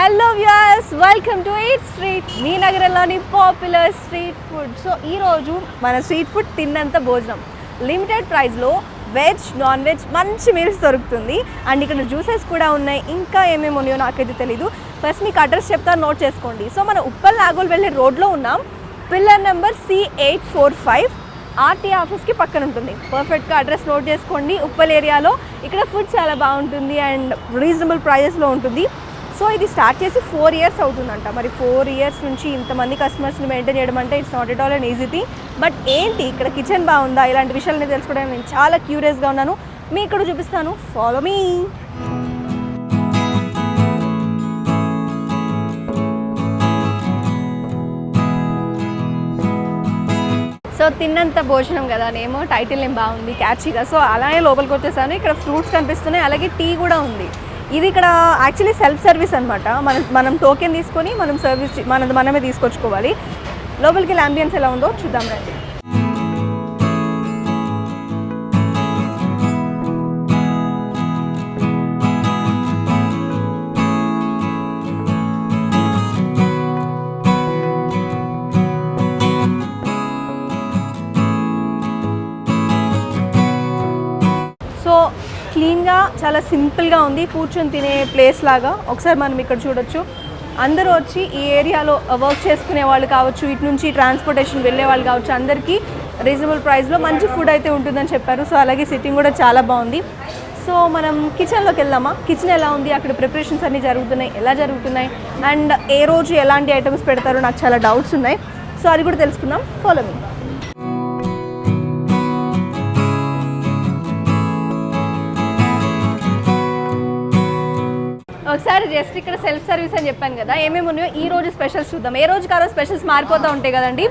Hello viewers welcome to eat street మీ నగరంలోని popular street food so ఈరోజు మన street food తిన్నంత భోజనం. లిమిటెడ్ ప్రైస్లో వెజ్ నాన్ వెజ్ మంచి మీల్స్ దొరుకుతుంది. అండ్ ఇక్కడ జ్యూసెస్ కూడా ఉన్నాయి. ఇంకా ఏమేమి ఉన్నాయో నాకైతే తెలీదు. ఫస్ట్ మీకు అడ్రస్ చెప్తాను నోట్ చేసుకోండి. సో మన ఉప్పల్ నాగోల్ వెళ్ళే రోడ్లో ఉన్నాం. Pillar number C eight four five RT ఆఫీస్కి పక్కన ఉంటుంది. పర్ఫెక్ట్గా అడ్రస్ నోట్ చేసుకోండి. ఉప్పల్ ఏరియాలో ఇక్కడ ఫుడ్ చాలా బాగుంటుంది. అండ్ రీజనబుల్ ప్రైజెస్లో ఉంటుంది. సో ఇది స్టార్ట్ చేసి ఫోర్ ఇయర్స్ అవుతుందంట. మరి ఫోర్ ఇయర్స్ నుంచి ఇంతమంది కస్టమర్స్ని మెయింటైన్ చేయడం అంటే it's not at all and easy thing but ఏంటి? ఇక్కడ కిచెన్ బాగుందా? ఇలాంటి విషయాలని తెలుసుకోవడానికి నేను చాలా క్యూరియస్గా ఉన్నాను. మీ ఇక్కడ చూపిస్తాను. ఫాలో మీ సో తిన్నంత భోజనం కదా? నేమో టైటిల్ ఏం బాగుంది క్యాచీగా సో అలానే లోపలికి వచ్చేసాను. ఇక్కడ ఫ్రూట్స్ కనిపిస్తున్నాయి. అలాగే టీ కూడా ఉంది. ఇది ఇక్కడ యాక్చువల్లీ సెల్ఫ్ సర్వీస్ అనమాట మనం మనం టోకెన్ తీసుకొని మనం సర్వీస్ మన మనమే తీసుకొచ్చుకోవాలి. లోపలికి అంబియన్స్ ఎలా ఉందో చూద్దాం రండి. క్లీన్గా చాలా సింపుల్గా ఉంది. కూర్చొని తినే ప్లేస్ లాగా. ఒకసారి మనం ఇక్కడ చూడొచ్చు. అందరూ వచ్చి ఈ ఏరియాలో వర్క్ చేసుకునే వాళ్ళు కావచ్చు ఇటు నుంచి ట్రాన్స్పోర్టేషన్ వెళ్ళే వాళ్ళు కావచ్చు అందరికీ రీజనబుల్ ప్రైస్లో మంచి ఫుడ్ అయితే ఉంటుందని చెప్పారు. సో అలాగే సిట్టింగ్ కూడా చాలా బాగుంది. సో మనం కిచెన్లోకి వెళ్దామా? కిచెన్ ఎలా ఉంది? అక్కడ ప్రిపరేషన్స్ అన్నీ జరుగుతున్నాయి. ఎలా జరుగుతున్నాయి? అండ్ ఏ రోజు ఎలాంటి ఐటమ్స్ పెడతారో నాకు చాలా డౌట్స్ ఉన్నాయి. సో అది కూడా తెలుసుకుందాం. Follow me. ఒకసారి జస్ట్ ఇక్కడ సెల్ఫ్ సర్వీస్ అని చెప్పాను కదా ఏమేమి ఉన్నాయో ఈ రోజు స్పెషల్స్ చూద్దాం. ఏ రోజు కారో స్పెషల్స్ మారిపోతూ ఉంటాయి కదండి.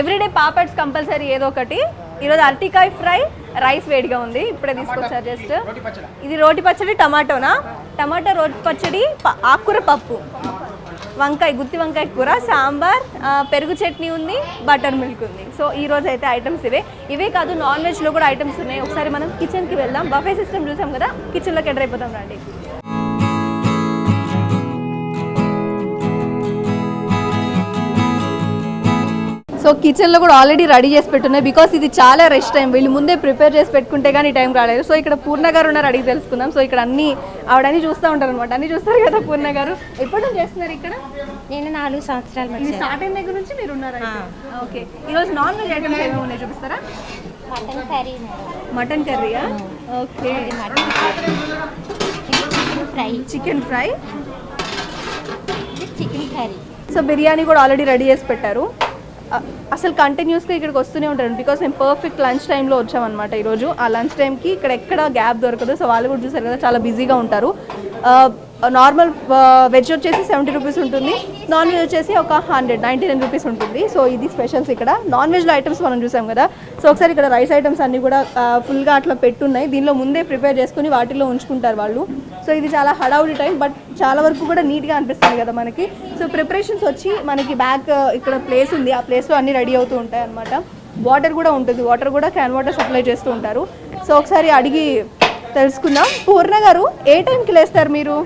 ఎవ్రీడే పాపడ్స్ కంపల్సరీ ఏదో ఒకటి. ఈరోజు అరటికాయ ఫ్రై రైస్ వేడిగా ఉంది. ఇప్పుడే తీసుకొచ్చారు జస్ట్ ఇది రోటి పచ్చడి టమాటోనా? టమాటా రోటి పచ్చడి ఆకుకూర పప్పు. వంకాయ గుత్తి వంకాయ కూర సాంబార్ పెరుగు చట్నీ ఉంది బటర్ మిల్క్ ఉంది. సో ఈ రోజు అయితే ఐటమ్స్ ఇవే. ఇవే కాదు నాన్ వెజ్లో కూడా ఐటమ్స్ ఉన్నాయి. ఒకసారి మనం కిచెన్కి వెళ్దాం. బఫే సిస్టమ్ చూసాం కదా కిచెన్లోకి ఎంటర్ అయిపోతాం రండి. సో కిచెన్లో కూడా ఆల్రెడీ రెడీ చేసి పెట్టున్నాయి. బికాస్ ఇది చాలా రెస్ట్ టైం వీళ్ళు ముందే ప్రిపేర్ చేసి పెట్టుకుంటే కానీ టైం రాలేదు. సో ఇక్కడ పూర్ణ గారు ఉన్నారు అడిగి తెలుసుకుందాం. సో ఇక్కడ అన్ని ఆవిడ అన్ని చూస్తూ ఉంటారు అనమాట అన్ని చూస్తారు కదా పూర్ణ గారు. ఎప్పటి నుంచి చేస్తున్నారు ఇక్కడ? నేను నాలుగు సంవత్సరాలు ఇది స్టార్ట్ అయిన దగ్గర నుంచి మీరు ఉన్నారు ఓకే ఈరోజు నాన్ వెజ్ ఐటమ్స్ ఏమేమి ఉన్నాయి చూపిస్తారా? Mutton curry mutton కర్రీయా okay mutton fry. Chicken fry. Chicken curry. So biryani కూడా ఆల్రెడీ రెడీ చేసి పెట్టారు. అసలు కంటిన్యూస్గా ఇక్కడికి వస్తూనే ఉంటారు. బికాస్ మేము పర్ఫెక్ట్ లంచ్ టైంలో వచ్చామన్నమాట ఈరోజు. ఆ లంచ్ టైంకి ఇక్కడ ఎక్కడ గ్యాప్ దొరకదు. సో వాళ్ళు కూడా చూసారు కదా చాలా బిజీగా ఉంటారు. నార్మల్ వెజ్ వచ్చేసి సెవెంటీ రూపీస్ ఉంటుంది. నాన్ వెజ్ వచ్చేసి ఒక హండ్రెడ్ నైంటీ నైన్ రూపీస్ ఉంటుంది. సో ఇది స్పెషల్స్ ఇక్కడ. నాన్ వెజ్లో ఐటమ్స్ మనం చూసాం కదా. సో ఒకసారి ఇక్కడ రైస్ ఐటమ్స్ అన్నీ కూడా ఫుల్గా అట్లా పెట్టున్నాయి. దీనిలో ముందే ప్రిపేర్ చేసుకుని వాటిలో ఉంచుకుంటారు వాళ్ళు. సో ఇది చాలా హడావుడి టైం బట్ చాలా వరకు కూడా నీట్గా అనిపిస్తుంది కదా మనకి. సో ప్రిపరేషన్స్ వచ్చి మనకి బ్యాక్ ఇక్కడ ప్లేస్ ఉంది. ఆ ప్లేస్లో అన్నీ రెడీ అవుతూ ఉంటాయి అనమాట వాటర్ కూడా ఉంటుంది. వాటర్ కూడా క్యాన్ వాటర్ సప్లై చేస్తూ ఉంటారు. సో ఒకసారి అడిగి తెలుసుకుందాం. పూర్ణ గారు ఏ టైంకి లేస్తారు మీరు?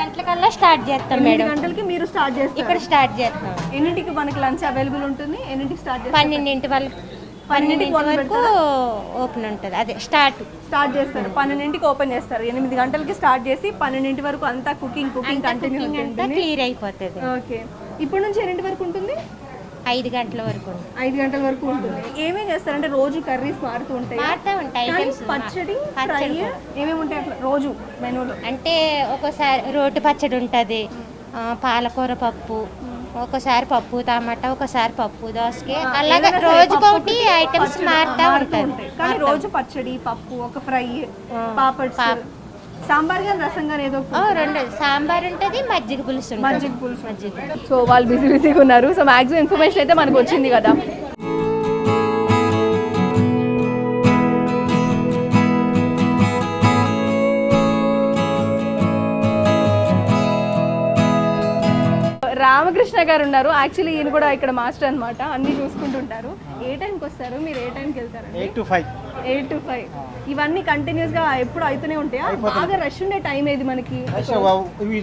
గంటలకల్లా స్టార్ట్ చేస్తాం మేడం. గంటలకి మీరు స్టార్ట్ చేస్తారు? ఇక్కడ స్టార్ట్ చేస్తాం. ఎన్నింటికి మనకి లంచ్ అవైలబుల్ ఉంటుంది? ఎన్నింటికి స్టార్ట్ చేస్తారు? పన్నెండింటి వరకు పన్నెండింటి వరకు ఓపెన్ ఉంటుంది. అదే స్టార్ట్. స్టార్ట్ చేస్తారు. పన్నెండింటికి ఓపెన్ చేస్తారు. ఎనిమిది గంటలకి స్టార్ట్ చేసి పన్నెండింటి వరకు అంతా కుకింగ్ కుకింగ్ కంటిన్యూ ఉంటుంది. క్లియర్ అయిపోతుంది. ఓకే. ఇప్పటి నుంచి ఎన్నింటి వరకు ఉంటుంది? ఐదు గంటల వరకు. ఐదు గంటల వరకు ఉంటుంది. ఏమేం చేస్తారంటే రోజు కర్రీస్ మారుతూ ఉంటాయి? మారుతూ ఉంటాయి పచ్చడి పచ్చడి ఏమేమి ఉంటాయి అట్లా రోజు మెనూలో. అంటే ఒక్కోసారి రోటి పచ్చడి ఉంటుంది పాలకూర పప్పు ఒక్కోసారి పప్పు టమాటా ఒకసారి పప్పు దోసకాయ. అలాగే రోజుకొకటి ఐటమ్స్ మారుతూ ఉంటుంది ఉంటాయి. కానీ రోజు పచ్చడి పప్పు ఒక ఫ్రై పాపడ్స్ పాప్- సాంబార్ కానీ రసం కానీ ఏదో రెండు సాంబార్ ఉంటుంది మజ్జిగ పులుసు. మజ్జిగ పులుసు. మజ్జిగ సో వాళ్ళు బిజీ బిజీగా ఉన్నారు సో మాక్సిమం ఇన్ఫర్మేషన్ అయితే మనకు వచ్చింది కదా రామకృష్ణ గారు ఉన్నారు. యాక్చువల్లీ ఈయన కూడా ఇక్కడ మాస్టర్ అన్నమాట. అన్ని చూసుకుంటుంటారు. ఏ టైంకి వస్తారు? మీరు ఏ టైంకి వెళ్తారండి? Eight to five eight to five ఇవన్నీ కంటిన్యూస్గా ఎప్పుడు అవుతూనే ఉంటాయా? బాగా రష్ ఉండే టైం ఏది మనకి?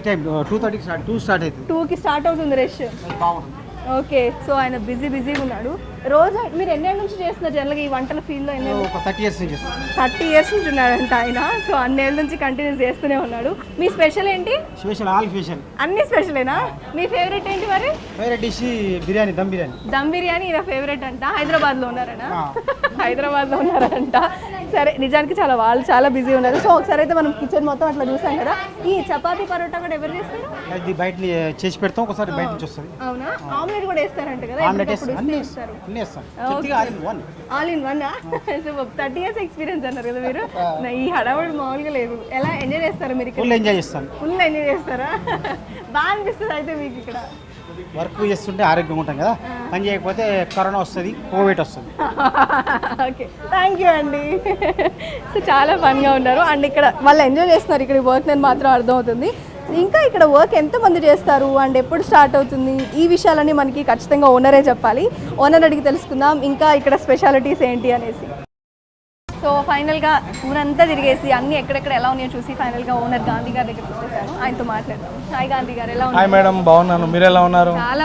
టైం టూ థర్టీకి స్టార్ట్ టూ స్టార్ట్ అవుతుంది టూ కి స్టార్ట్ అవుతుంది రష్ బాగుంటుంది. ఓకే సో ఆయన బిజీ బిజీగా ఉన్నాడు. రోజు మీరు ఎన్నేళ్ళ నుంచి చేస్తున్నారు జనరల్గా ఈ వంటల ఫీల్డ్లో ఎన్ని ఒక థర్టీ ఇయర్స్ నుంచి థర్టీ ఇయర్స్ నుంచి ఉన్నాడంట ఆయన. సో అన్నేళ్ళ నుంచి కంటిన్యూస్ చేస్తూనే ఉన్నాడు. మీ స్పెషల్ ఏంటి? Special all special. అన్ని స్పెషలేనా? మీ ఫేవరెట్ ఏంటి మరి? వేరే డిష్ బిర్యానీ దమ్ బిర్యానీ. దమ్ బిర్యానీ ఈయన ఫేవరెట్ అంట. హైదరాబాద్లో ఉన్నారనా. హైదరాబాద్లో ఉన్నారంట. సరే నిజానికి చాలా వాళ్ళు చాలా బిజీ ఉన్నారు. సో ఒకసారి అయితే మనం కిచెన్ మొత్తం అట్లా చూసాం కదా. ఈ చపాతీ పరోటా కూడా ఎవరు చేస్తారు? అది బయట చేసి పెడతాం ఒకసారి బయట నుంచి వస్తుంది. అవునా? ఆమ్లెట్ కూడా వేస్తారంట కదా ఆమ్లెట్ వేస్తారు all in one. All in one thirty years experience అన్నారు కదా మీరు. నా ఈ హడావుడి మామూలుగా లేదు. ఎలా ఎంజాయ్ చేస్తారు మీరు ఇక్కడ? ఫుల్ ఎంజాయ్ చేస్తాను. ఫుల్ ఎంజాయ్ చేస్తారా? బాగా అనిపిస్తుంది అయితే మీకు ఇక్కడ. వర్క్ చేస్తుంటే ఆరోగ్యంగా ఉంటాం కదా. పని చేయకపోతే కరోనా వస్తుంది కోవిడ్ వస్తుంది. ఓకే. థ్యాంక్ యూ అండి. సో చాలా ఫన్గా ఉన్నారు. అండ్ ఇక్కడ వాళ్ళు ఎంజాయ్ చేస్తున్నారు. ఇక్కడ వర్క్ నేను మాత్రం అర్థమవుతుంది. ఇంకా ఇక్కడ వర్క్ ఎంతమంది చేస్తారు? అండ్ ఎప్పుడు స్టార్ట్ అవుతుంది? ఈ విషయాలన్నీ మనకి ఖచ్చితంగా ఓనరే చెప్పాలి. ఓనర్ అడిగి తెలుసుకుందాం. ఇంకా ఇక్కడ స్పెషాలిటీస్ ఏంటి అనేసి. సో ఫైనల్గా ఊరంతా తిరిగేసి అన్ని ఎక్కడెక్కడ ఎలా ఉన్నాయో చూసి ఫైనల్గా ఓనర్ గాంధీ గారి దగ్గరికి వచ్చేసాను ఆయనతో మాట్లాడదాం. హాయ్ గాంధీ గారు ఎలా హాయ్ మేడం బాగున్నాను. మీరు ఎలా ఉన్నారు? చాలా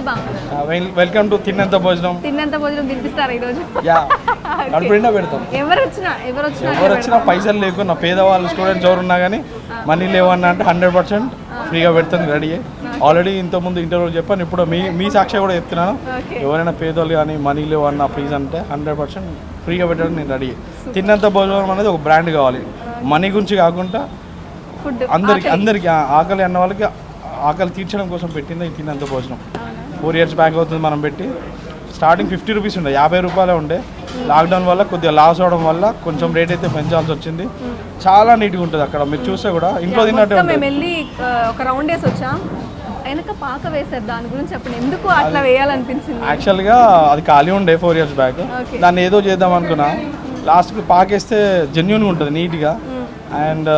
వెల్- వెల్కమ్ టు తిన్నంత భోజనం. తిన్నంత భోజనం తినిపిస్తారు కడుపు నిండా పెడతాం. ఎవరు వచ్చినా ఎవరు వచ్చినా ఎవరు వచ్చినా పైసలు లేకున్నా పేదవాళ్ళు స్టూడెంట్స్ ఎవరు ఉన్నా కానీ మనీ లేవన్నా అంటే హండ్రెడ్ పర్సెంట్ ఫ్రీగా పెడుతుంది రెడీ ఆల్రెడీ ఇంతకుముందు ఇంటర్వ్యూ చెప్పాను. ఇప్పుడు మీ మీ సాక్షి కూడా చెప్తున్నాను ఎవరైనా పేదోళ్ళు కానీ మనీ లేవన్నా ప్లీజ్ అంటే హండ్రెడ్ పర్సెంట్ ఫ్రీగా పెట్టడం నేను రెడీ తిన్నంత భోజనం అనేది ఒక బ్రాండ్ కావాలి. మనీ గురించి కాకుండా అందరికి అందరికి ఆకలి అన్న వాళ్ళకి ఆకలి తీర్చడం కోసం పెట్టింది ఈ తిన్నంత భోజనం. ఫోర్ ఇయర్స్ బ్యాక్ అవుతుంది మనం పెట్టి. స్టార్టింగ్ ఫిఫ్టీ రూపీస్ ఉండే యాభై రూపాయలే ఉండే. లాక్డౌన్ వల్ల కొద్దిగా లాస్ అవడం వల్ల కొంచెం రేట్ అయితే పెంచాల్సి వచ్చింది. చాలా నీట్గా ఉంటుంది అక్కడ. మీరు చూస్తే కూడా ఇంట్లో తిన్నట్టే మేము వెళ్ళి ఒక రౌండ్ వేసి వచ్చాం. వెనక పాక వేశారు. దాని గురించి చెప్పండి ఎందుకు అట్లా వేయాలనిపించింది? యాక్చువల్గా అది ఖాళీ ఉండే ఫోర్ ఇయర్స్ బ్యాక్. దాన్ని ఏదో చేద్దాం అనుకున్నా. లాస్ట్కి పాకేస్తే జెన్యున్గా ఉంటుంది నీట్గా. అండ్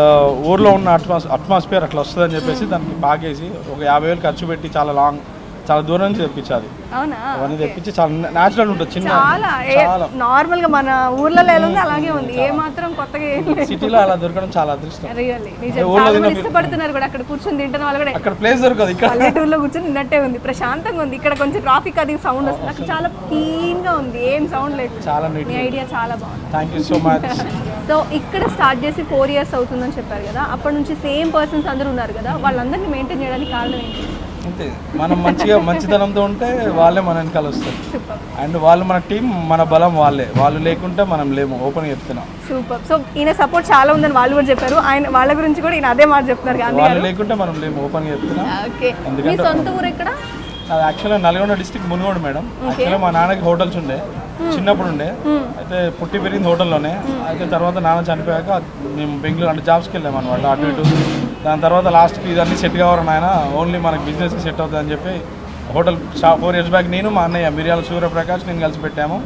ఊర్లో ఉన్న అట్మాస్ అట్మాస్ఫియర్ అట్లా వస్తుందని చెప్పేసి దానికి పాకేసి ఒక యాభై వేలు ఖర్చు పెట్టి చాలా లాంగ్ చాలా దూరం నుంచి తెప్పించాలి. అవునా? అవన్నీ తెప్పించి చాలా న్యాచురల్ ఉంటుంది చిన్న చాలా చాలా. నార్మల్గా మన ఊర్లలో ఎలా ఉంది అలాగే ఉంది. ఏ మాత్రం కొత్తగా ఏం లేదు. సిటీలో అలా దొరకడం చాలా అదృష్టం. రియల్లీ నిజం. ఊర్లో చాలా మంది తిన్న ఇష్టపడుతున్నారు కూడా అక్కడ కూర్చొని తింటున్న వాళ్ళు కూడా. అక్కడ ప్లేస్ దొరకదు ఇక్కడ. పల్లెటూరులో కూర్చొని తిన్నట్టే ఉంది. ప్రశాంతంగా ఉంది. ఇక్కడ కొంచెం ట్రాఫిక్ అది సౌండ్ వస్తుంది. అక్కడ చాలా క్లీన్గా ఉంది. ఏం సౌండ్ లేదు. చాలా నీట్ మీ ఐడియా చాలా బాగుంది. Thank you so much so ఇక్కడ స్టార్ట్ చేసి ఫోర్ ఇయర్స్ అవుతుందని చెప్పారు కదా. అప్పటి నుంచి సేమ్ పర్సన్స్ అందరూ ఉన్నారు కదా. వాళ్ళందరినీ మెయింటైన్ చేయడానికి కారణం ఏంటి? అంతే. మనం మంచిగా మంచితనంతో ఉంటే వాళ్ళే మన వెనకాల వస్తారు. అండ్ వాళ్ళు మన టీం మన బలం వాళ్ళే. వాళ్ళు లేకుంటే మనం లేము. ఓపెన్ చెప్తున్నాం. సూపర్. సో ఈయన సపోర్ట్ చాలా ఉందని వాళ్ళు కూడా చెప్పారు. ఆయన వాళ్ళ గురించి కూడా ఈయన అదే మాట చెప్తున్నారు గాంధీ వాళ్ళు లేకుంటే మనం లేము. ఓపెన్ చెప్తున్నాం. ఓకే. మీ సొంత ఊరు ఎక్కడ? అది యాక్చువల్గా నల్గొండ డిస్టిక్ మునుగోడు మేడం. యాక్చువల్గా మా నాన్నకి హోటల్స్ ఉండే. చిన్నప్పుడు ఉండే. అయితే పుట్టి పెరిగింది హోటల్లోనే అయితే తర్వాత నాన్న చనిపోయాక మేము బెంగళూరు అంటే జాబ్స్కి వెళ్ళాం అనమాట అటు ఇటు. దాని తర్వాత లాస్ట్కి ఇదన్నీ సెట్ కావాలని ఆయన ఓన్లీ మనకి బిజినెస్ సెట్ అవుతుంది అని చెప్పి హోటల్ షా ఫోర్ ఇయర్స్ బ్యాక్ నేను మా అన్నయ్య మిర్యాల సూర్యప్రకాష్ నేను కలిసి పెట్టాము.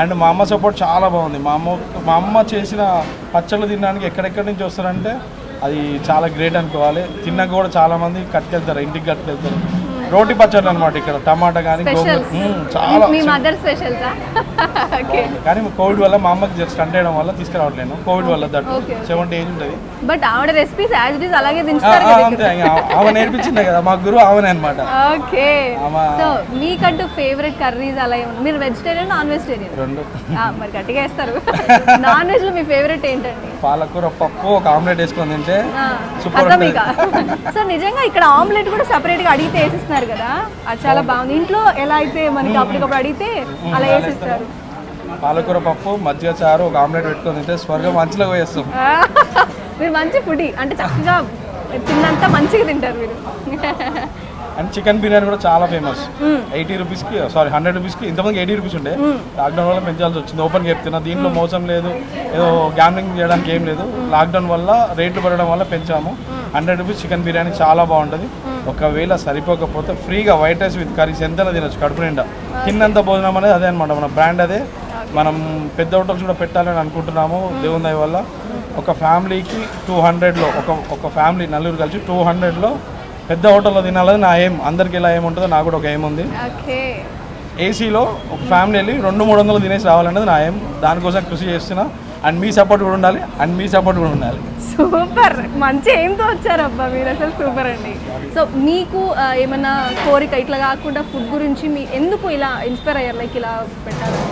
అండ్ మా అమ్మ సపోర్ట్ చాలా బాగుంది. మా అమ్మ మా అమ్మ చేసిన పచ్చళ్ళు తినడానికి ఎక్కడెక్కడి నుంచి వస్తారంటే అది చాలా గ్రేట్ అనుకోవాలి. తిన్నాక కూడా చాలామంది కట్టుకెళ్తారు ఇంటికి కట్టుకెళ్తారు. రోటి పచ్చళ్ళు అనమాట ఇక్కడ టమాటా కానీ చాలా కానీ కోవిడ్ వల్ల మా అమ్మకి జస్ట్ స్టంట్ చేయడం వల్ల తీసుకురావట్లేను. కోవిడ్ వల్ల దట్. సెవెంటీ ఏజ్ ఉంటుంది. బట్ ఆవిడ రెసిపీస్ యాజ్ ఇట్ ఈస్ అలాగే అంతే ఆమె నేర్పించిందే కదా మా గురువు ఆమెనే అనమాట ఓకే సో మీకంటూ ఫేవరెట్ కర్రీస్ అలా ఏమన్నా? మీరు వెజిటేరియన్ నాన్ వెజిటేరియన్ రెండు మరి గట్టిగా వేస్తారు. నాన్ వెజ్లో మీ ఫేవరెట్ ఏంటండి? పాలకూర పప్పు ఒక ఆమ్లెట్ వేసుకొని తింటే సూపర్ సో నిజంగా ఇక్కడ ఆమ్లెట్ కూడా సపరేట్గా అడిగితే వేసిస్తున్నారు? కదా. అది చాలా బాగుంది. ఇంట్లో ఎలా అయితే మనకి అప్పటికప్పుడు అడిగితే అలా వేసిస్తారు. పాలకూర పప్పు మజ్జిగ చారు ఒక ఆమ్లెట్ పెట్టుకొని తింటే స్వర్గం మంచిలో పోయేస్తాం. మీరు మంచి ఫుడీ. అంటే చక్కగా తిన్నంత మంచిగా తింటారు మీరు. అండ్ చికెన్ బిర్యానీ కూడా చాలా ఫేమస్. ఎయిటీ రూపీస్కి సారీ హండ్రెడ్ రూపీస్కి ఇంతమంది ఎయిటీ రూపీస్ ఉండే. లాక్డౌన్ వల్ల పెంచాల్సి వచ్చింది. ఓపెన్గా చెప్తున్నా దీంట్లో మోసం లేదు. ఏదో గ్యామ్లింగ్ చేయడానికి ఏం లేదు. లాక్డౌన్ వల్ల రేట్లు పెరగడం వల్ల పెంచాము. హండ్రెడ్ రూపీస్ చికెన్ బిర్యానీ చాలా బాగుంటుంది. ఒకవేళ సరిపోకపోతే ఫ్రీగా వైట్ రైస్ విత్ కర్రీస్ ఎంతైనా తినొచ్చు కడుపు నిండా. తిన్నంత భోజనం అనేది అదే అనమాట మన బ్రాండ్ అదే. మనం పెద్ద హోటల్స్ కూడా పెట్టాలని అనుకుంటున్నాము దేవుని దయ వల్ల. ఒక ఫ్యామిలీకి టూ హండ్రెడ్లో ఒక ఒక ఫ్యామిలీ నలుగురు కలిసి టూ హండ్రెడ్లో పెద్ద హోటల్లో తినాలని నా ఏం అందరికి ఎలా ఏం ఉంటుందో నాకు కూడా ఒక ఏం ఉంది. ఏసీలో ఒక ఫ్యామిలీ వెళ్ళి రెండు మూడు వందలు తినేసి రావాలనేది నా ఏం. దానికోసం కృషి చేస్తున్నా. అండ్ మీ సపోర్ట్ కూడా ఉండాలి. అండ్ మీ సపోర్ట్ కూడా ఉండాలి. సూపర్. మంచి ఏంతో వచ్చారబ్బా మీరు అసలు సూపర్ అండి. సో మీకు ఏమన్నా కోరిక ఇట్లా కాకుండా ఫుడ్ గురించి మీ ఎందుకు ఇలా ఇన్స్పైర్ అయ్యారు? లైక్ ఇలా పెట్టాలని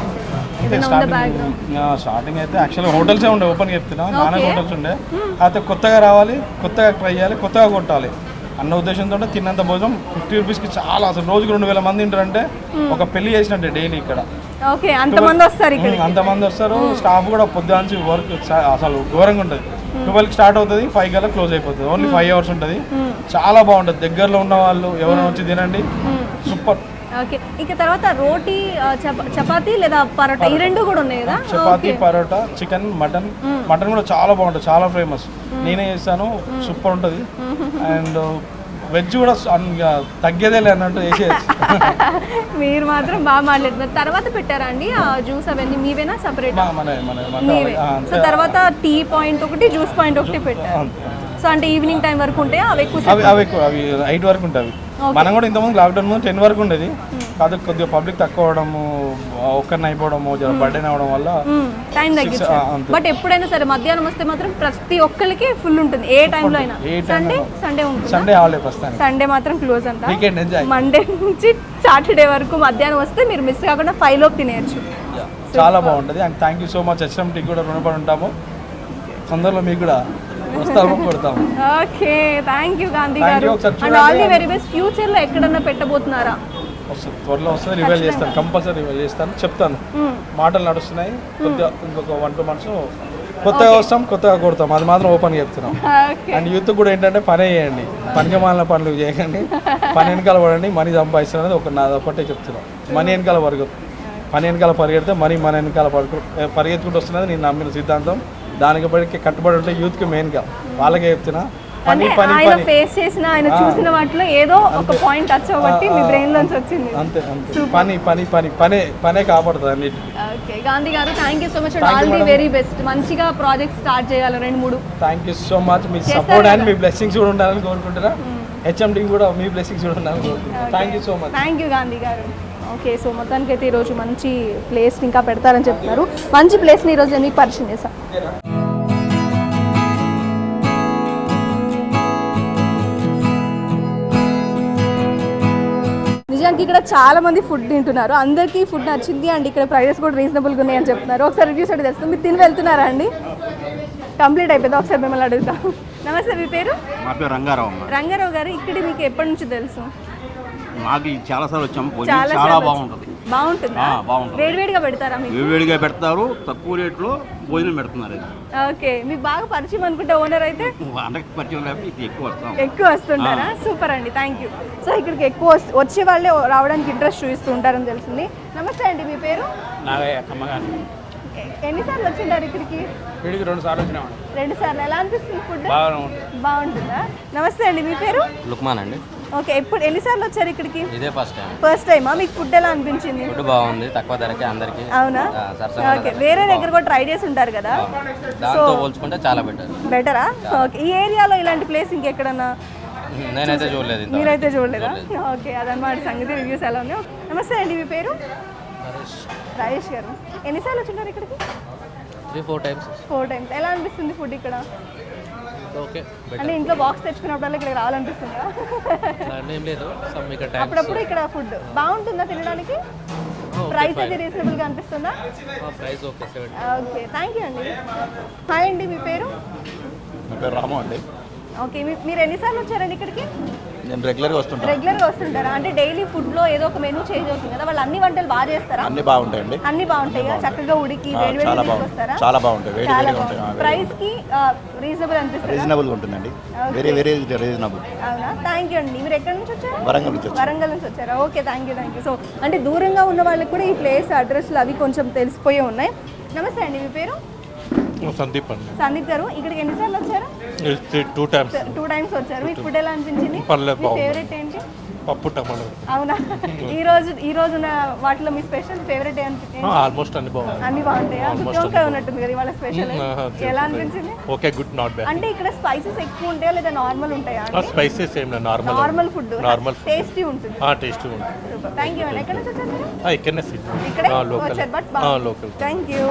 ఏదైనా ఉందా బ్యాక్గ్రౌండ్ స్టార్టింగ్ అయితే యాక్చువల్గా హోటల్సే ఉండే ఓపెన్ చెప్తున్నా. నాన్న. హోటల్స్ ఉండే. అయితే కొత్తగా రావాలి కొత్తగా ట్రై చేయాలి కొత్తగా కొట్టాలి. అన్న ఉద్దేశంతో తిన్నంత భోజనం ఫిఫ్టీ రూపీస్కి చాలా అసలు. రోజుకి రెండు వేల మంది ఉంటారంటే ఒక పెళ్ళి చేసినట్టే డైలీ ఇక్కడ. ఓకే అంతమంది వస్తారు అంతమంది వస్తారు. స్టాఫ్ కూడా పొద్దున్నుంచి వర్క్ అసలు ఘోరంగా ఉంటుంది. ట్వెల్వ్కి స్టార్ట్ అవుతుంది ఫైవ్ కల్లా క్లోజ్ అయిపోతుంది. ఓన్లీ ఫైవ్ అవర్స్ ఉంటుంది. చాలా బాగుంటుంది. దగ్గరలో ఉన్న వాళ్ళు ఎవరైనా వచ్చి తినండి. సూపర్. ఓకే. ఇక తర్వాత రోటీ చపాతీ లేదా పరోటా ఈ రెండు కూడా ఉన్నాయి? కదా chapati parotta chicken mutton. Mutton కూడా చాలా బాగుంటుంది చాలా ఫేమస్. నేనే చేస్తాను సూపర్ ఉంటుంది. అండ్ వెజ్ కూడా తగ్గేదేలే అన్నట్టు చేసేయచ్చు. మీరు మాత్రం బాగా మాట్లాడుతున్నారు. తర్వాత పెట్టారా అండి? ఆ జ్యూస్ అవన్నీ మీవేనా సపరేట్? మీవే. సో తర్వాత టీ పాయింట్ ఒకటి జ్యూస్ పాయింట్ ఒకటి పెట్టారు. సో అంటే ఈవినింగ్ టైం వరకు ఉంటే అవి ఎక్కువ అవి ఎక్కువ అవి ఎయిట్ వరకు ఉంటాయి. మనం కూడా ఇంతకుముందు లాక్డౌన్ ముందు టెన్ వరకు ఉండేది. కాదు కొద్దిగా పబ్లిక్ తక్కువ అవడము ఒక్కరిని అయిపోవడము బర్త్డే అవడం వల్ల టైం తగ్గించారు. బట్ ఎప్పుడైనా సరే మధ్యాహ్నం వస్తే మాత్రం ప్రతి ఒక్కరికి ఫుల్ ఉంటుంది. ఏ టైంలో అయినా. సండే. సండే ఉంటుంది? సండే హాలిడే ప్రస్తుతానికి సండే మాత్రం క్లోజ్ అంట. వీకెండ్ ఎంజాయ్ మండే నుంచి సాటర్డే వరకు మధ్యాహ్నం వస్తే మీరు మిస్ కాకుండా ఫైవ్ లోపు తినేయచ్చు. చాలా బాగుంటుంది. And thank you so much హెచ్ఎంటీకి కూడా రుణపడి ఉంటాము. తొందరలో మీకు కూడా వస్తాము కొడతాము. ఓకే థ్యాంక్ యూ గాంధీ గారు. And all the. Very best ఫ్యూచర్లో ఎక్కడన్నా పెట్టబోతున్నారా? వస్తుంది త్వరలో వస్తుంది రివైల్ చేస్తాను కంపల్సరీ రివైల్ చేస్తాను చెప్తాను. మాటలు నడుస్తున్నాయి కొద్దిగా ఇంకొక వన్ టూ మంత్స్ కొత్తగా వస్తాం కొత్తగా కొడతాం అది మాత్రం ఓపెన్ చెప్తున్నాం. అండ్ యూత్ కూడా ఏంటంటే పనే చేయండి పనికి మాలిన పనులు చేయకండి పని వెనకాల పడండి మనీ సంపాదిస్తున్నది ఒక నాది ఒకటే చెప్తున్నాం. మనీ వెనకాల పరిగె పని వెనకాల పరిగెడితే మనీ మన వెనకాల పరిగెత్తుకుంటూ వస్తున్నది నేను నమ్మిన సిద్ధాంతం. దానికి బడికి కట్టుబడి ఉంటే యూత్కి మెయిన్గా వాళ్ళకే చెప్తున్నా. పని పని ఆయన ఫేస్ చేసిన ఆయన చూసిన వాటిలో ఏదో ఒక పాయింట్ టచ్ అవ్వబట్టి మీ బ్రెయిన్ లోంచి వచ్చింది. అంతే అంతే. పని పని పని పనే పనే కాపాడుతుంది అన్నిటికీ ఓకే గాంధీ గారు thank you so much all the. Very best మంచిగా ప్రాజెక్ట్ స్టార్ట్ చేయాలి రెండు మూడు. థ్యాంక్ యూ సో మచ్ మీ సపోర్ట్ అండ్. మీ బ్లెస్సింగ్స్ కూడా ఉండాలని కోరుకుంటున్నా. హెచ్ఎండి కూడా మీ బ్లెస్సింగ్స్ కూడా ఉండాలని కోరుకుంటున్నా. Thank you so much thank you Gandhi గారు. ఓకే సో మొత్తానికి అయితే ఈరోజు మంచి ప్లేస్ ఇంకా పెడతారని చెప్తున్నారు. మంచి ప్లేస్ని ఈరోజు మీకు పరిచయం చేశాను నిజానికి ఇక్కడ చాలా మంది ఫుడ్ తింటున్నారు. అందరికీ ఫుడ్ నచ్చింది అండ్ ఇక్కడ ప్రైజెస్ కూడా రీజనబుల్గా ఉన్నాయని చెప్తున్నారు. ఒకసారి రివ్యూస్ అంటే తెలుస్తుంది. మీరు తిని వెళ్తున్నారా అండి? కంప్లీట్ అయిపోయింది? ఒకసారి మిమ్మల్ని అడుగుతాం. నమస్తే మీ పేరు? మా పేరు రంగారావు రంగారావు గారు ఇక్కడ మీకు ఎప్పటి నుంచి తెలుసు? మాకు ఈ చాలా సార్లు వచ్చాము. చాలా బాగుంటుంది. బాగుంటుందా? బాగుంటుంది. వేడివేడిగా పెడతారా మీకు? వేడివేడిగా పెడతారు తక్కువ రేట్లో భోజనం పెడుతున్నారు ఓకే మీకు బాగా పరిచయం అనుకుంటే ఓనర్ అయితే పరిచయం లేకపోతే ఎక్కువ వస్తాం. ఎక్కువ వస్తుంటారా? సూపర్ అండి థ్యాంక్ యూ సో ఇక్కడికి ఎక్కువ వచ్చే వాళ్ళే రావడానికి ఇంట్రెస్ట్ చూపిస్తూ ఉంటారని తెలిసింది. నమస్తే అండి మీ పేరు? ఎన్నిసార్లు వచ్చింటారు ఇక్కడికి? వీడికి రెండు సార్లు వచ్చినామండి. రెండు సార్లు. ఎలా అనిపిస్తుంది ఫుడ్? బాగానే ఉంటుంది బాగుంటుందా? నమస్తే అండి మీ పేరు? లుక్మాన్ అండి. ఓకే ఎప్పుడు ఎన్నిసార్లు వచ్చారు ఇక్కడికి? ఇదే ఫస్ట్ టైం. ఫస్ట్ టైమా? మీకు ఫుడ్ ఎలా అనిపించింది? ఫుడ్ బాగుంది తక్కువ ధరకే అందరికి. అవునా? ఓకే వేరే దగ్గర కూడా ట్రై చేసి ఉంటారు కదా? దాంతో పోల్చుకుంటే చాలా బెటర్ బెటరా ఓకే ఈ ఏరియాలో ఇలాంటి ప్లేస్ ఇంకెక్కడన్నా నేనైతే చూడలేదు మీరైతే చూడలేదా? ఓకే అదనమాట సంగతి రివ్యూస్ ఎలా ఉన్నాయో. నమస్తే అండి మీ పేరు? రాజేష్ గారు. ఎన్నిసార్లు వచ్చింటారు ఇక్కడికి? Three four times four times ఎలా అనిపిస్తుంది ఫుడ్ ఇక్కడ? ఓకే అంటే ఇంట్లో బాక్స్ తెచ్చుకున్నప్పుడల్లా ఇక్కడ రావాలనిపిస్తుందా? ఏం లేదు. సమ్ ఇక్కడ అప్పుడప్పుడు ఇక్కడ ఫుడ్ బాగుంటుందా తినడానికి? ప్రైస్ అయితే రీజనబుల్గా అనిపిస్తుందా? Price okay okay thank you అండి. హాయ్ అండి మీ పేరు? నా పేరు రాము అండి. ఓకే మీ- మీరు ఎన్నిసార్లు వచ్చారండి ఇక్కడికి? నేను రెగ్యులర్గా వస్తుంటాను. రెగ్యులర్గా వస్తుంటారా? అంటే డైలీ ఫుడ్లో ఏదో ఒక మెనూ చేంజ్ అవుతుంది కదా వాళ్ళు అన్ని వంటలు బాగా చేస్తారా? అన్నీ బాగుంటాయండి. అన్ని బాగుంటాయి. కదా చక్కగా ఉడికి వేడి వేడి చాలా బాగుంది తీసుకొస్తారా చాలా బాగుంటాయి. వేడి చాలా వేడిగా ఉంటాయి. ఆ, బాగుంది ప్రైస్కి రీజనబుల్ అనిపిస్తుంది? రీజనబుల్గా ఉంటుందండి. వెరీ వెరీ రీజనబుల్ అవునా? థ్యాంక్ యూ అండి. మీరు ఎక్కడి నుంచి వచ్చారు? వరంగల్ నుంచి వచ్చాను. వరంగల్ నుంచి వచ్చారా? Okay thank you thank you so అంటే దూరంగా ఉన్న వాళ్ళకి కూడా ఈ ప్లేస్ అడ్రస్లు అవి కొంచెం తెలిసిపోయి ఉన్నాయి. నమస్తే అండి మీ పేరు? సందీప్ అండి. సందీప్ గారు ఇక్కడికి ఎన్నిసార్లు వచ్చారు? Two times. టూ టైమ్స్ వచ్చారు. మీకు ఫుడ్ ఎలా అనిపించింది? పర్లేదు. ఫేవరెట్ ఏంటి? పప్పు టమాటా. అవునా? ఈ రోజు ఈ రోజు ఉన్న వాటిలో మీ స్పెషల్ ఫేవరెట్ ఏంటి ఆల్మోస్ట్ అన్ని బాగుంది అన్ని బాగుంటాయా? అన్ని ఉన్నట్టుంది కదా ఇవాళ స్పెషల్ ఎలా అనిపించింది? Okay good not bad. అంటే ఇక్కడ స్పైసెస్ ఎక్కువ ఉంటాయా లేదా నార్మల్ ఉంటాయా? స్పైసెస్ ఏం normal normal food normal tasty ఉంటుంది. టేస్ట్ ఉంటుంది. థ్యాంక్ యూ అండి ఎక్కడ నుంచి వచ్చారు మీరు? ఆ, ఇక్కడనే సీట్ ఇక్కడే? Local but local thank you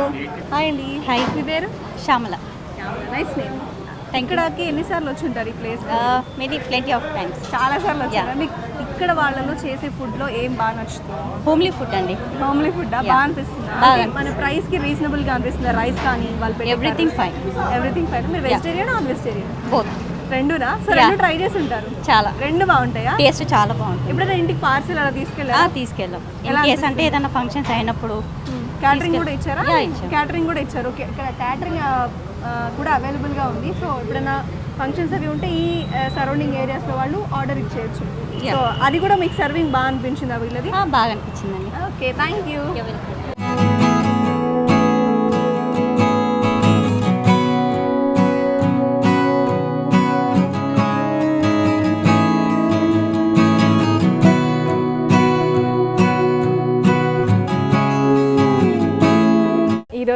hi అండి హాయ్ మీ పేరు? శ్యామల నైస్ నేమ్ ఇక్కడకి ఎన్నిసార్లు వచ్చి ఉంటారు ఈ place maybe plenty of times చాలా సార్లు వచ్చారా మీకు ఇక్కడ వాళ్ళలో చేసే ఫుడ్లో ఏం బాగా నచ్చుతుంది? హోమ్లీ ఫుడ్ అండి. హోమ్లీ ఫుడ్ బాగా అనిపిస్తుంది? బాగా మన ప్రైస్కి రీజనబుల్గా అనిపిస్తుంది? రైస్ కానీ వాళ్ళు ఎవ్రీథింగ్ ఫైన్ ఎవ్రీథింగ్ ఫైన్ మీరు వెజిటేరియన్ నాన్ వెజిటేరియన్ బోత్ రెండునా? సో. రెండు ట్రై చేసి ఉంటారు చాలా. రెండు బాగుంటాయా? టేస్ట్ చాలా బాగుంటుంది. ఎప్పుడైనా ఇంటికి పార్సిల్ అలా తీసుకెళ్ళా తీసుకెళ్ళాం. ఎలా కేస్ అంటే ఏదైనా ఫంక్షన్స్ అయినప్పుడు క్యాటరింగ్ కూడా ఇచ్చారా. క్యాటరింగ్ కూడా ఇచ్చారు. ఓకే ఇక్కడ క్యాటరింగ్ కూడా అవైలబుల్గా ఉంది. సో ఎప్పుడైనా ఫంక్షన్స్ అవి ఉంటే ఈ సరౌండింగ్ ఏరియాస్లో వాళ్ళు ఆర్డర్ ఇచ్చేయచ్చు. సో అది కూడా మీకు సర్వింగ్ బాగా అనిపించింది వీళ్ళది? బాగా అనిపించిందండి. ఓకే థ్యాంక్ యూ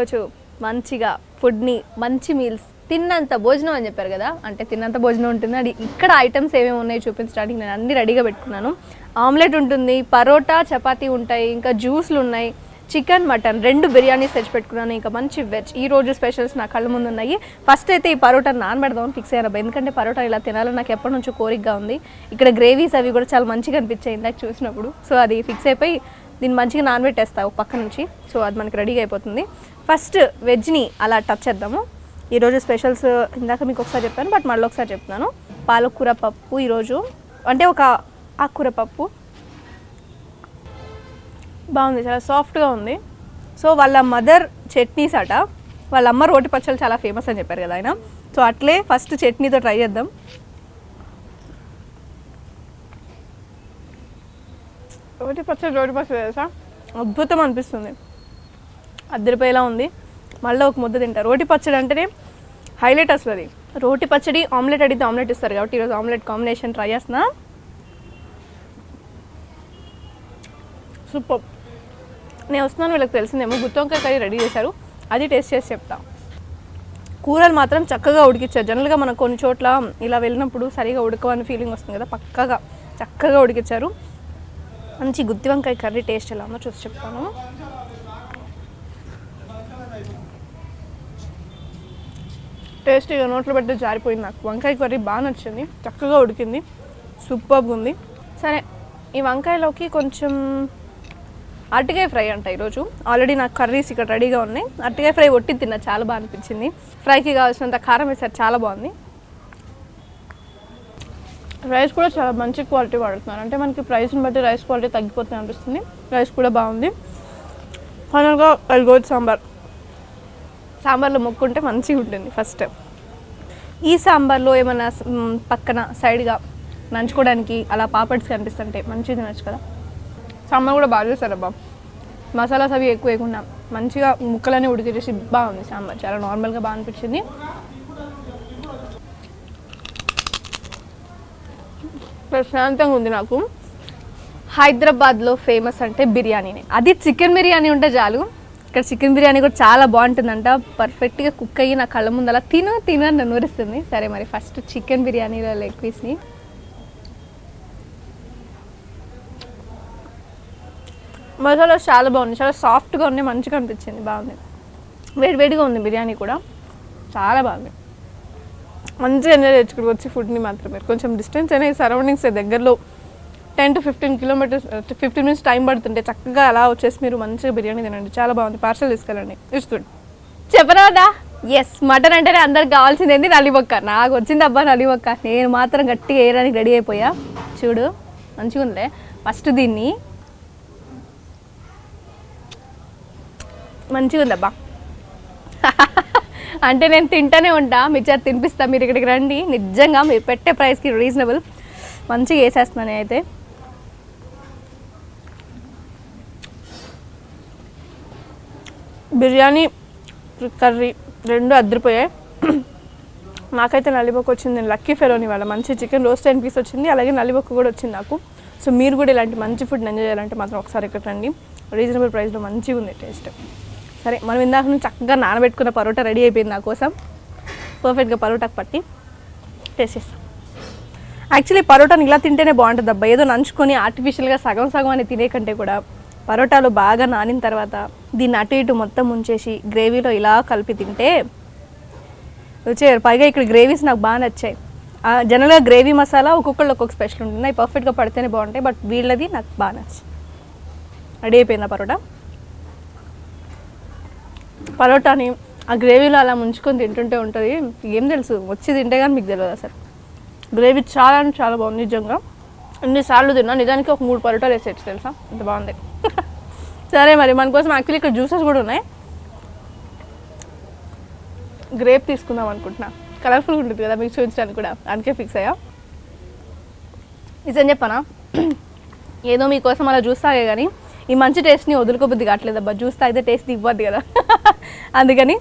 ఈరోజు మంచిగా ఫుడ్ని మంచి మీల్స్ తిన్నంత భోజనం అని చెప్పారు కదా? అంటే తిన్నంత భోజనం ఉంటుంది. అది ఇక్కడ ఐటమ్స్ ఏమేమి ఉన్నాయో చూపించడానికి నేను అన్ని రెడీగా పెట్టుకున్నాను. ఆమ్లెట్ ఉంటుంది పరోటా చపాతీ ఉంటాయి ఇంకా జ్యూస్లు ఉన్నాయి చికెన్ మటన్ రెండు బిర్యానీస్ తెచ్చి పెట్టుకున్నాను. ఇంకా మంచి వెజ్ ఈ రోజు స్పెషల్స్ నా కళ్ళ ముందు ఉన్నాయి. ఫస్ట్ అయితే ఈ పరోటా నానబెడదామని ఫిక్స్ అయ్యాను ఎందుకంటే పరోటా ఇలా తినాలని నాకు ఎప్పటి నుంచో కోరికగా ఉంది. ఇక్కడ గ్రేవీస్ అవి కూడా చాలా మంచిగా అనిపించాయి ఇందాక చూసినప్పుడు. సో అది ఫిక్స్ అయిపోయి దీన్ని మంచిగా నానబెట్టేస్తా ఒక పక్క నుంచి. సో అది మనకి రెడీగా అయిపోతుంది. ఫస్ట్ వెజ్ని అలా టచ్ చేద్దాము. ఈరోజు స్పెషల్స్ ఇందాక మీకు ఒకసారి చెప్పాను బట్ మళ్ళీ ఒకసారి చెప్తున్నాను. పాలకూర పప్పు ఈరోజు అంటే ఒక ఆకుకూర పప్పు. బాగుంది చాలా సాఫ్ట్గా ఉంది. సో వాళ్ళ మదర్ చట్నీస్ అట. వాళ్ళ అమ్మ రోటి పచ్చళ్ళు చాలా ఫేమస్ అని చెప్పారు కదా ఆయన. సో అట్లే ఫస్ట్ చట్నీతో ట్రై చేద్దాం. రోటి పచ్చడి రోటి పచ్చడి తెలుసా? అద్భుతం అనిపిస్తుంది. అద్దరిపోయేలా ఉంది. మళ్ళీ ఒక ముద్ద తింటారు రోటి పచ్చడి అంటేనే హైలైట్ అసలు అది రోటి పచ్చడి ఆమ్లెట్ అడిగితే ఆమ్లెట్ ఇస్తారు కాబట్టి ఈరోజు ఆమ్లెట్ కాంబినేషన్ ట్రై చేస్తున్నా. సూపర్. నేను వస్తున్నాను వీళ్ళకి తెలిసిందేమో. గుత్తొంకాయ కర్రీ రెడీ చేశారు. అది టేస్ట్ చేసి చెప్తా. కూరలు మాత్రం చక్కగా ఉడికిచ్చారు. జనరల్గా మనం కొన్ని చోట్ల ఇలా వెళ్ళినప్పుడు సరిగా ఉడకవని ఫీలింగ్ వస్తుంది కదా పక్కగా చక్కగా ఉడికిచ్చారు. మంచి గుత్తి వంకాయ కర్రీ టేస్ట్ ఎలా ఉందో చూసి చెప్తాను. టేస్టీగా నోట్లో పెట్టి జారిపోయింది నాకు. వంకాయ కర్రీ బాగా నచ్చింది. చక్కగా ఉడికింది. సూపర్గా ఉంది. సరే ఈ వంకాయలోకి కొంచెం అరటికాయ ఫ్రై అంట ఈరోజు. ఆల్రెడీ నాకు కర్రీస్ ఇక్కడ రెడీగా ఉన్నాయి. అరటికాయ ఫ్రై ఒట్టి తిన్నా చాలా బాగా అనిపించింది. ఫ్రైకి కావాల్సినంత కారం వేసారు చాలా బాగుంది. రైస్ కూడా చాలా మంచి క్వాలిటీ వాడుతున్నారు. అంటే మనకి ప్రైస్ని బట్టి రైస్ క్వాలిటీ తగ్గిపోతుంది అనిపిస్తుంది. రైస్ కూడా బాగుంది. ఫైనల్గా ఎల్గోజ్ సాంబార్. సాంబార్లో మొక్కుంటే మంచిగా ఉంటుంది ఫస్ట్. ఈ సాంబార్లో ఏమైనా పక్కన సైడ్గా నంచుకోవడానికి అలా పాపడ్స్ కనిపిస్తుంటే మంచిగా తినచ్చు కదా? సాంబార్ కూడా బాగా చేస్తారు అబ్బా. మసాలాస్ అవి ఎక్కువ వేయకుండా మంచిగా ముక్కలన్నీ ఉడికిచేసి బాగుంది సాంబార్. చాలా నార్మల్గా బాగా అనిపించింది. ప్రశాంతంగా ఉంది నాకు. హైదరాబాద్లో ఫేమస్ అంటే బిర్యానీనే. అది చికెన్ బిర్యానీ ఉంటే చాలు. ఇక్కడ చికెన్ బిర్యానీ కూడా చాలా బాగుంటుందంట. పర్ఫెక్ట్గా కుక్ అయ్యి నా కళ్ళ ముందు అలా తిను తిను అని నన్ను సరే మరి ఫస్ట్ చికెన్ బిర్యానీలో లెగ్ పీస్ని మసాలా చాలా బాగుంది. చాలా సాఫ్ట్గా ఉంది మంచిగా అనిపించింది బాగుంది. వేడివేడిగా ఉంది బిర్యానీ కూడా. చాలా బాగుంది. మంచిగా ఎంజాయ్ చేయొచ్చు వచ్చి ఫుడ్ని మాత్రం మీరు కొంచెం డిస్టెన్స్ అనేది సరౌండింగ్స్ దగ్గరలో ten to fifteen kilometres fifteen minutes time పడుతుంటే చక్కగా అలా వచ్చేసి మీరు మంచిగా బిర్యానీ తినండి. చాలా బాగుంది. పార్సల్ తీసుకెళ్ళండి. ఇట్స్ గుడ్ చెప్పరాదా ఎస్ మటన్ అంటేనే అందరికి కావాల్సింది ఏంటి నలిబొక్క నాకు వచ్చింది అబ్బా నలిబొక్క నేను మాత్రం గట్టిగా వేయడానికి రెడీ అయిపోయా. చూడు మంచిగా ఉందిలే. ఫస్ట్ దీన్ని మంచిగా ఉందబ్బా అంటే నేను తింటానే ఉంటా. మీరు చేత తినిపిస్తా. మీరు ఇక్కడికి రండి. నిజంగా మీరు పెట్టే ప్రైస్కి రీజనబుల్ మంచిగా వేసేస్తున్నాను అయితే బిర్యానీ కర్రీ రెండు అద్దరిపోయాయి. నాకైతే నల్లిబొక్క వచ్చింది. నేను లక్కీ ఫెలోని వాళ్ళ మంచి చికెన్ రోస్ట్ అండ్ పీస్ వచ్చింది. అలాగే నల్లిబొక్క కూడా వచ్చింది నాకు. సో మీరు కూడా ఇలాంటి మంచి ఫుడ్ ఎంజాయ్ చేయాలంటే మాత్రం ఒకసారి ఇక్కడ రండి. రీజనబుల్ ప్రైస్లో మంచిగా ఉంది టేస్ట్ సరే మనం ఇందాక నుంచి చక్కగా నానబెట్టుకున్న పరోటా రెడీ అయిపోయింది నా కోసం. పర్ఫెక్ట్గా పరోటాకు పట్టి టేస్ట్ చేస్తాం. యాక్చువల్లీ పరోటాని ఇలా తింటేనే బాగుంటుంది అబ్బా. ఏదో నంచుకొని ఆర్టిఫిషియల్గా సగం సగం అని తినే కంటే కూడా పరోటాలు బాగా నానిన తర్వాత దీన్ని అటు ఇటు మొత్తం ఉంచేసి గ్రేవీలో ఇలా కలిపి తింటే రుచి పైగా ఇక్కడ గ్రేవీస్ నాకు బాగా నచ్చాయి. ఆ, జనరల్గా గ్రేవీ మసాలా ఒక్కొక్కళ్ళు ఒక్కొక్క స్పెషల్ ఉంటుంది. అవి పర్ఫెక్ట్గా పడితేనే బాగుంటాయి బట్ వీళ్ళది నాకు బాగా నచ్చింది. రెడీ అయిపోయింది ఆ పరోటా? పరోటాని ఆ గ్రేవీలో అలా ముంచుకొని తింటుంటే ఉంటుంది. ఏం తెలుసు వచ్చి తింటే కానీ మీకు తెలియదు అసలు. గ్రేవీ చాలా అంటే చాలా బాగుంది నిజంగా. ఎన్నిసార్లు తిన్నా నిజానికి ఒక మూడు పరోటాలు వేసేయచ్చు తెలుసా? ఇంత బాగుంది. సరే మరి మన కోసం యాక్చువల్లీ ఇక్కడ జ్యూసెస్ కూడా ఉన్నాయి. గ్రేప్ తీసుకుందాం అనుకుంటున్నా. కలర్ఫుల్ ఉంటుంది కదా మీకు చూపించడానికి కూడా. అందుకే ఫిక్స్ అయ్యా. నిజం చెప్పనా? ఏదో మీకోసం అలా జ్యూస్ తాగే కానీ ఈ మంచి టేస్ట్ని వదులుకోబుద్ది కావట్లేదు అబ్బా. జ్యూస్ తాగితే టేస్ట్ ఇవ్వద్దు కదా. అందుకని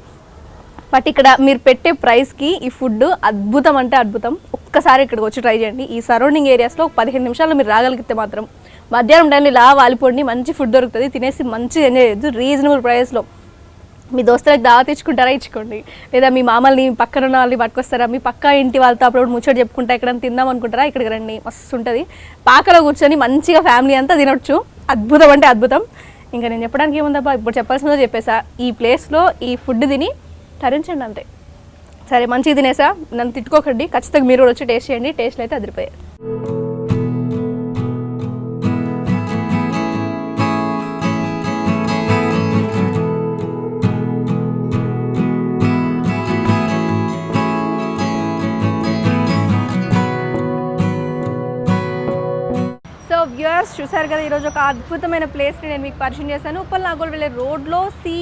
బట్ ఇక్కడ మీరు పెట్టే ప్రైస్కి ఈ ఫుడ్ అద్భుతం అంటే అద్భుతం. ఒక్కసారి ఇక్కడికి వచ్చి ట్రై చేయండి. ఈ సరౌండింగ్ ఏరియాస్లో ఒక పదిహేను నిమిషాల్లో మీరు రాగలిగితే మాత్రం మధ్యాహ్నం టైంలో ఇలా వాలిపోండి మంచి ఫుడ్ దొరుకుతుంది తినేసి మంచిగా ఎంజాయ్ చేయొద్దు రీజనబుల్ ప్రైస్లో మీ దోస్తులకు దావత్ ఇచ్చుకుంటారా ఇచ్చుకోండి. లేదా మీ మామల్ని పక్కన ఉన్న వాళ్ళని పట్టుకొస్తారా మీ పక్క ఇంటి వాళ్ళతో అప్పుడు ముచ్చట చెప్పుకుంటా ఎక్కడ తిందాం అనుకుంటారా ఇక్కడికి రండి మస్తు ఉంటుంది పాకలో కూర్చొని మంచిగా ఫ్యామిలీ అంతా తినొచ్చు. అద్భుతం అంటే అద్భుతం. ఇంకా నేను చెప్పడానికి ఏముందబ్బా ఇప్పుడు చెప్పాల్సిందో చెప్పేసా. ఈ ప్లేస్లో ఈ ఫుడ్ తిని తరించండి అంతే. సరే మంచిగా తినేసా. నన్ను తిట్టుకోకండి. ఖచ్చితంగా మీరు కూడా వచ్చి టేస్ట్ చేయండి. టేస్ట్లు అయితే అదిరిపోయాయి వ్యూయర్స్ చూసారు కదా ఈరోజు ఒక అద్భుతమైన ప్లేస్ని నేను మీకు పరిచయం చేశాను. ఉప్పల్ నాగోల్ వెళ్ళే రోడ్లో సి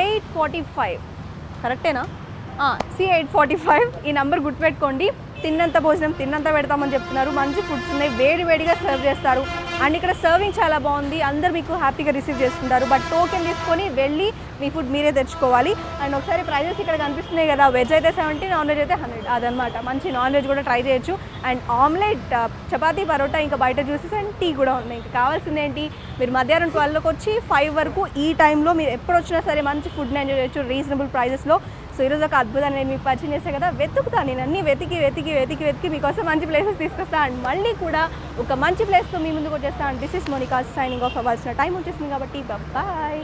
ఎయిట్ ఫార్టీ ఫైవ్ కరెక్టేనా సి ఎయిట్ ఫార్టీ ఫైవ్ ఈ నెంబర్ గుర్తుపెట్టుకోండి. తిన్నంత భోజనం తిన్నంత పెడతామని చెప్తున్నారు. మంచి ఫుడ్స్ ఉన్నాయి. వేడి వేడిగా సర్వ్ చేస్తారు. అండ్ ఇక్కడ సర్వింగ్ చాలా బాగుంది. అందరు మీకు హ్యాపీగా రిసీవ్ చేసుకుంటారు. బట్ టోకెన్ తీసుకొని వెళ్ళి మీ ఫుడ్ మీరే తెచ్చుకోవాలి. అండ్ ఒకసారి ప్రైజెస్ ఇక్కడ కనిపిస్తున్నాయి కదా. వెజ్ అయితే సెవెంటీ నాన్ వెజ్ అయితే హండ్రెడ్ అదనమాట మంచి నాన్ వెజ్ కూడా ట్రై చేయొచ్చు. And omelette uh, chapati parotta ఇంకా బయట జ్యూసెస్ అండ్ టీ కూడా ఉన్నాయి. ఇంకా కావాల్సింది ఏంటి? మీరు మధ్యాహ్నం ట్వెల్వ్కి వచ్చి ఫైవ్ వరకు ఈ టైంలో మీరు ఎప్పుడు వచ్చినా సరే మంచి ఫుడ్ని ఎంజాయ్ చేయొచ్చు. రీజనబుల్ ప్రైజెస్లో సో ఈరోజు ఒక అద్భుతాన్ని నేను మీకు పరిచయం చేశాను కదా వెతుకుతాను నేను అన్ని వెతికి వెతికి వెతికి వెతికి మీకోసం మంచి ప్లేసెస్ తీసుకొస్తాను అండ్ మళ్ళీ కూడా ఒక మంచి ప్లేస్తో మీ ముందుకు వచ్చేస్తాను this is Monica signing off అవ్వాల్సిన టైం వచ్చేసింది కాబట్టి బాయ్